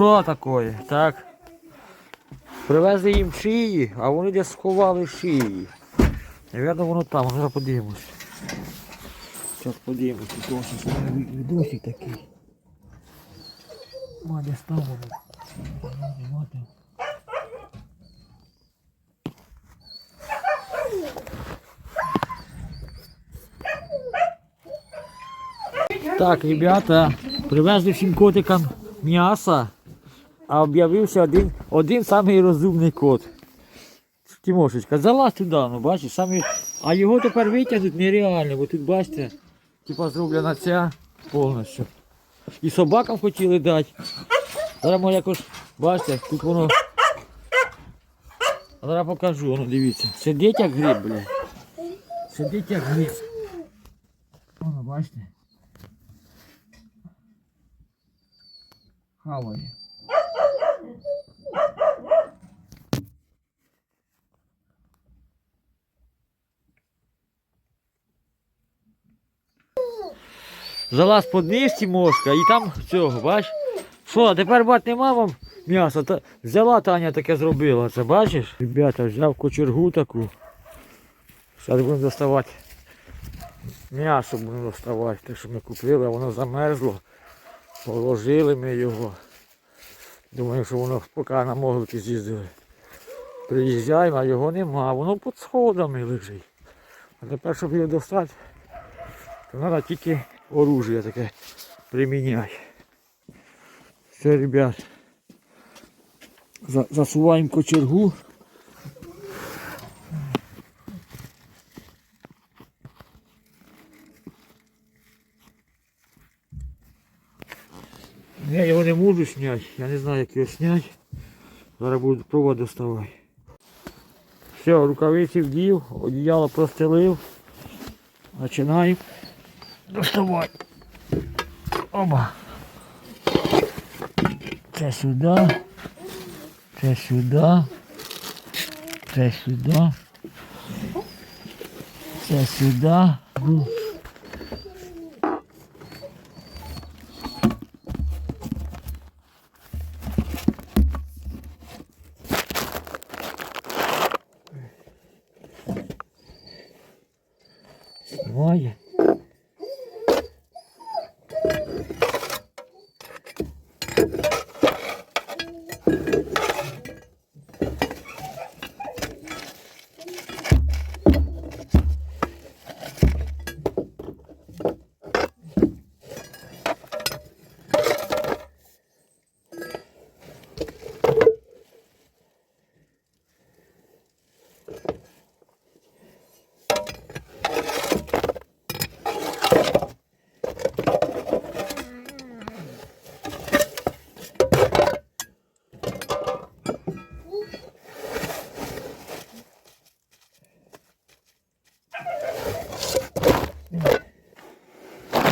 що таке? Так. Привезли їм шиї, а вони десь сховали шиї. Навірно, воно там, зараз подивимось. Зараз подивимось, і то що відосик такий. Ма, десь там воно. Так, ребята, привезли всім котикам м'яса, а об'явився один, один самий розумний кот. Тимошечка, залазь туди, ну бачиш, самі... а його тепер витягнути нереально, бо тут бачите, типа зроблена ця повністю. І собакам хотіли дати. Зараз може якось, бачите, тут воно. Зараз покажу, ну дивіться. Сидить як гриб, бля. Сидить як гриб. Воно, бачите. Хаває. Залаз під низ Тимошка і там цього, бач? Що, тепер бать нема вам м'яса? Та взяла Таня таке зробила, це бачиш? Ребята, взяв кочергу таку. Зараз будемо доставати. М'ясо будемо доставати, те, що ми купили, воно замерзло. Положили ми його. Думаю, що воно поки на могилки з'їздили. Приїжджаємо, а його нема, воно під сходами лежить. А тепер, щоб його достати, то треба тільки оружие таке приміняти. Все, ребят. За- Засуваємо кочергу. Я його не можу зняти, я не знаю як його зняти. Зараз буду провод доставати. Все, рукавиці вдів, одіяло простелив. Починаємо доставати. Оба. Це сюди. Це сюди. Це сюди. Це сюди. Ну.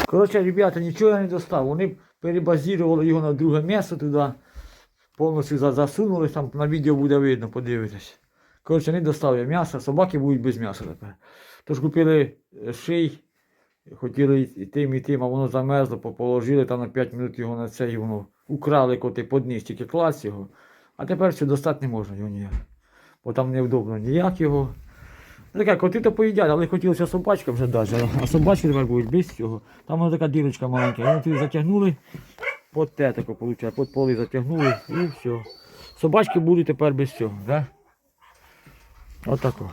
Коротше, ребята, нічого я не достав. Вони перебазірували його на друге місце туди. Повністю засунули, там на відео буде видно, подивитесь. Коротше, не достав я м'яса, собаки будуть без м'яса тепер. Тож купили ший, хотіли і тим, і тим, а воно замерзло, по- положили там на 5 минут його на це, і воно украли коти під низ, тільки клас його. А тепер все достати не можна його ніяк. Бо там невдобно ніяк його. Ну, Таке, коти то поїдять, але хотілося собачка вже далі. а собачки тепер будуть без цього. Там вона така дірочка маленька, вони туди затягнули, під те тако, виходить, під поли затягнули і все. Собачки будуть тепер без цього, да? Отако.